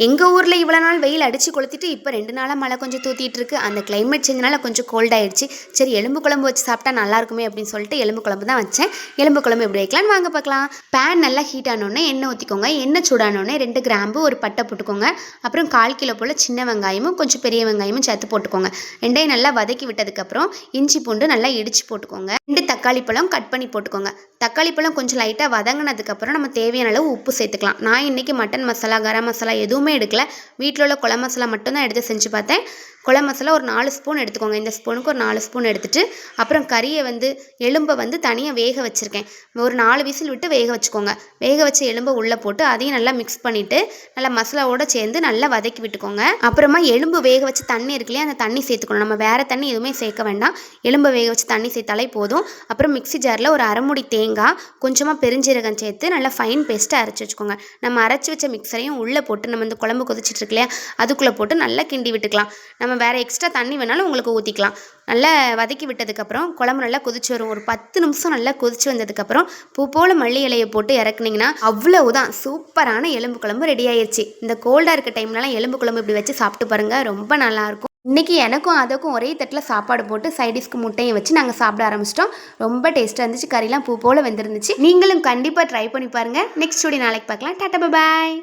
எங்கள் ஊரில் இவ்வளோ நாள் வெயில் அடித்து கொளுத்திட்டு இப்போ ரெண்டு நாளாக மழை கொஞ்சம் தூத்திட்டு இருக்கு. அந்த கிளைமேட் சேஞ்சினால கொஞ்சம் கோல்ட் ஆயிடுச்சு. சரி எலும்பு குழம்பு வச்சு சாப்பிட்டா நல்லா இருக்குமே அப்படின்னு சொல்லிட்டு எலும்பு குழம்பு தான் வச்சேன். எலும்பு குழம்பு எப்படி வைக்கலாம்னு வாங்க பார்க்கலாம். பேன் நல்லா ஹீட் ஆனோடனே எண்ணெய் ஊற்றிக்கோங்க எண்ணெய் சூடானோடனே ரெண்டு கிராம்பு ஒரு பட்டை போட்டுக்கோங்க. அப்புறம் கால் கிலோ போல் சின்ன வெங்காயமும் கொஞ்சம் பெரிய வெங்காயமும் சேர்த்து போட்டுக்கோங்க. ரெண்டையும் நல்லா வதக்கி விட்டதுக்கப்புறம் இஞ்சி பூண்டு நல்லா இடித்து போட்டுக்கோங்க. ரெண்டு தக்காளி பழம் கட் பண்ணி போட்டுக்கோங்க. தக்காளி பழம் கொஞ்சம் லைட்டாக வதங்கினதுக்கப்புறம் நம்ம தேவையான அளவு உப்பு சேர்த்துக்கலாம். நான் இன்றைக்கி மட்டன் மசாலா கரம் மசாலா எதுவும் எடுக்கல. வீட்டில் உள்ள குழம்பு மசாலா மட்டும்தான் எடுத்து செஞ்சு பார்த்தேன். குழம்பு மசாலா ஒரு நாலு ஸ்பூன் எடுத்துக்கோங்க. இந்த ஸ்பூனுக்கு ஒரு நாலு ஸ்பூன் எடுத்துகிட்டு அப்புறம் கறியை வந்து எலும்பை வந்து தனியாக வேக வச்சுருக்கேன். ஒரு நாலு விசில் விட்டு வேக வச்சுக்கோங்க. வேக வச்ச எலும்பை உள்ளே போட்டு அதையும் நல்லா மிக்ஸ் பண்ணிவிட்டு நல்லா மசாலாவோட சேர்ந்து நல்லா வதக்கி விட்டுக்கோங்க. அப்புறமா எலும்பு வேக வச்சு தண்ணி இருக்கில்லையா அந்த தண்ணி சேர்த்துக்கணும். நம்ம வேறு தண்ணி எதுவுமே சேர்க்க வேண்டாம். எலும்பை வேக வச்சு தண்ணி சேர்த்தாலே போதும். அப்புறம் மிக்ஸி ஜாரில் ஒரு அரைமுடி தேங்காய் கொஞ்சமாக பெருஞ்சீரகம் சேர்த்து நல்லா ஃபைன் பேஸ்ட்டாக அரைச்சி வச்சுக்கோங்க. நம்ம அரைச்சி வச்ச மிக்சரையும் உள்ளே போட்டு நம்ம இந்த குழம்பு கொதிச்சிட்டு இருக்கு இல்லையா அதுக்குள்ளே போட்டு நல்லா கிண்டி விட்டுக்கலாம். நம்ம வேறு எக்ஸ்ட்ரா தண்ணி வேணாலும் உங்களுக்கு ஊற்றிக்கலாம் நல்லா வதக்கி விட்டதுக்கப்புறம் குழம்பு நல்லா கொதிச்சு வரும். ஒரு பத்து நிமிஷம் நல்லா கொதிச்சு வந்ததுக்கப்புறம் பூ போல் மல்லி இலையை போட்டு இறக்குனீங்கன்னா அவ்வளவுதான். சூப்பரான எலும்பு குழம்பு ரெடி ஆயிடுச்சு இந்த கோல்டாக இருக்க டைம்லலாம் எலும்பு குழம்பு இப்படி வச்சு சாப்பிட்டு பாருங்கள் ரொம்ப நல்லாயிருக்கும் இன்றைக்கி எனக்கும் அதுக்கும் ஒரே தட்டில் சாப்பாடு போட்டு சைடிஷ்க்கு முட்டையும் வச்சு நாங்கள் சாப்பிட ஆரம்பிச்சிட்டோம். ரொம்ப டேஸ்ட்டாக இருந்துச்சு. கறிலாம் பூ போல் வந்துருந்துச்சு. நீங்களும் கண்டிப்பாக ட்ரை பண்ணி பாருங்கள் நெக்ஸ்ட் ஸ்டோடி நாளைக்கு பார்க்கலாம். டாட்டா பாய்